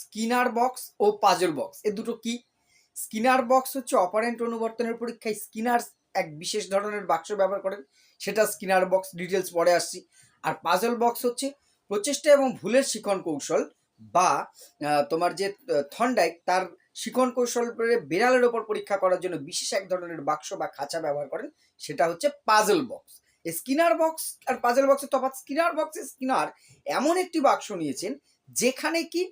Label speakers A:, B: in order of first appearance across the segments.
A: Skinner box ও puzzle box. এ দুটো কি? স্কিনার বক্স হচ্ছে অপারেন্ট অনুবর্তনের পরীক্ষায় স্কিনার এক বিশেষ ধরনের বাক্স ব্যবহার করেন। সেটা স্কিনার বক্স ডিটেলস পরে আসছি। আর পাজল বক্স হচ্ছে প্রচেষ্টা এবং ভুলের শিখন কৌশল বা তোমার যে থন্ডাইক তার শিখন কৌশল বিড়ালের ওপর পরীক্ষা করার জন্য বিশেষ এক ধরনের বাক্স বা খাঁচা ব্যবহার করেন। সেটা হচ্ছে পাজল বক্স। স্কিনার বক্স আর পাজেল বক্সের তফাৎ, স্কিনার বক্সে স্কিনার এমন একটি বাক্স নিয়েছেন যেখানে কি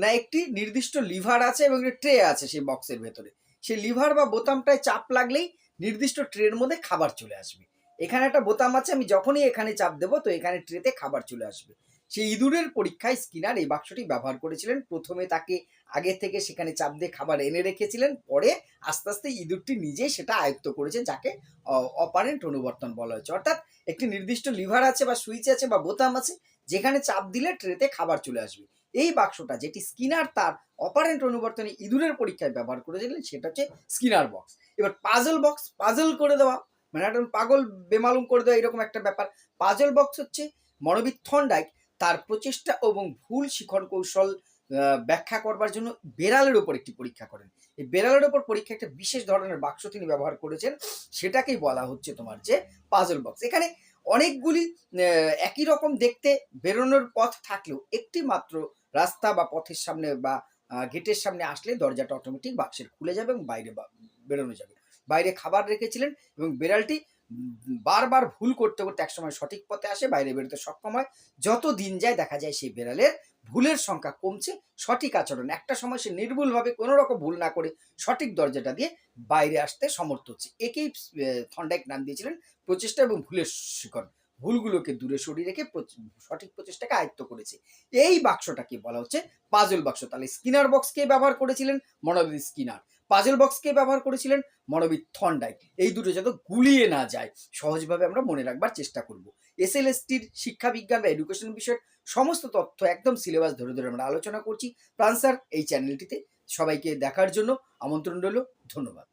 A: না একটি নির্দিষ্ট লিভার আছে এবং একটি ট্রে আছে সেই বক্সের ভেতরে। সেই লিভার বা বোতামটায় চাপ লাগলেই নির্দিষ্ট ট্রের মধ্যে খাবার চলে আসবে। এখানে একটা বোতাম আছে, আমি যখনই এখানে চাপ দেবো তো এখানে ট্রেতে খাবার চলে আসবে। সেই ইঁদুরের পরীক্ষায় স্কিনার এই বাক্সটি ব্যবহার করেছিলেন। প্রথমে তাকে আগে থেকে সেখানে চাপ দিয়ে খাবার এনে রেখেছিলেন। পরে আস্তে আস্তে ইঁদুরটি নিজেই সেটা আয়ত্ত করেছে যাকে অপারেন্ট অনুবর্তন বলা হয়েছে। অর্থাৎ একটি নির্দিষ্ট লিভার আছে বা সুইচ আছে বা বোতাম আছে, যেখানে চাপ দিলে ট্রেতে খাবার চলে আসবে। এই বাক্সটা যেটি স্কিনার তার অপারেন্ট অনুবর্তনে ইঁদুরের পরীক্ষায় ব্যবহার করেছিলেন, সেটা হচ্ছে স্কিনার বক্স। এবার পাজল বক্স, পাজল করে দেওয়া। মানে পাগল বেমালুম করে দেওয়া, এরকম একটা ব্যাপার। পাজল বক্স হচ্ছে মনোবিদ থন্ডাইক তার প্রচেষ্টা এবং ভুল শিখন কৌশল ব্যাখ্যা করবার জন্য বেড়ালের ওপর একটি পরীক্ষা করেন। এই বেড়ালের ওপর পরীক্ষা একটা বিশেষ ধরনের বাক্স তিনি ব্যবহার করেছেন, সেটাকেই বলা হচ্ছে তোমার যে পাজল বক্স এখানে অনেকগুলি একই রকম দেখতে বেরোনোর পথ থাকলেও একটি মাত্র রাস্তা বা পথের সামনে বা গেটের সামনে আসলে দরজাটা অটোমেটিক বাক্সের খুলে যাবে এবং বাইরে বেরোনো যাবে। বাইরে খাবার রেখেছিলেন এবং বেড়ালটি বারবার ভুল করতে করতে একসময় সঠিক পথে আসে, বাইরে বেরোতে সক্ষম হয়। যত দিন যায় দেখা যায় সেই বেড়ালের ভুলের সংখ্যা কমছে, সঠিক আচরণ। একটা সময় সে নির্ভুলভাবে কোনো রকম ভুল না করে সঠিক দরজাটা দিয়ে বাইরে আসতে সমর্থ হচ্ছে। একেই থন্ডাইক নাম দিয়েছিলেন প্রচেষ্টা এবং ভুলের শিকড়। ভুলগুলোকে দূরে সরিয়ে রেখে সঠিক প্রচেষ্টাকে আয়ত্ত করেছে। এই বাক্সটাকে বলা হচ্ছে পাজল বাক্স। তাহলে স্কিনার বক্সকে ব্যবহার করেছিলেন? মনোবিদ স্কিনার। পাজল বক্সকে ব্যবহার করেছিলেন মনোবিদ থন্ডাই। এই দুটো যাতে গুলিয়ে না যায়, সহজভাবে আমরা মনে রাখবার চেষ্টা করব। এসএলএসটির শিক্ষাবিজ্ঞান বা এডুকেশন বিষয়ের সমস্ত তথ্য একদম সিলেবাস ধরে ধরে আমরা আলোচনা করছি। প্রান্সার এই চ্যানেলটিতে সবাইকে দেখার জন্য আমন্ত্রণ রইল। ধন্যবাদ।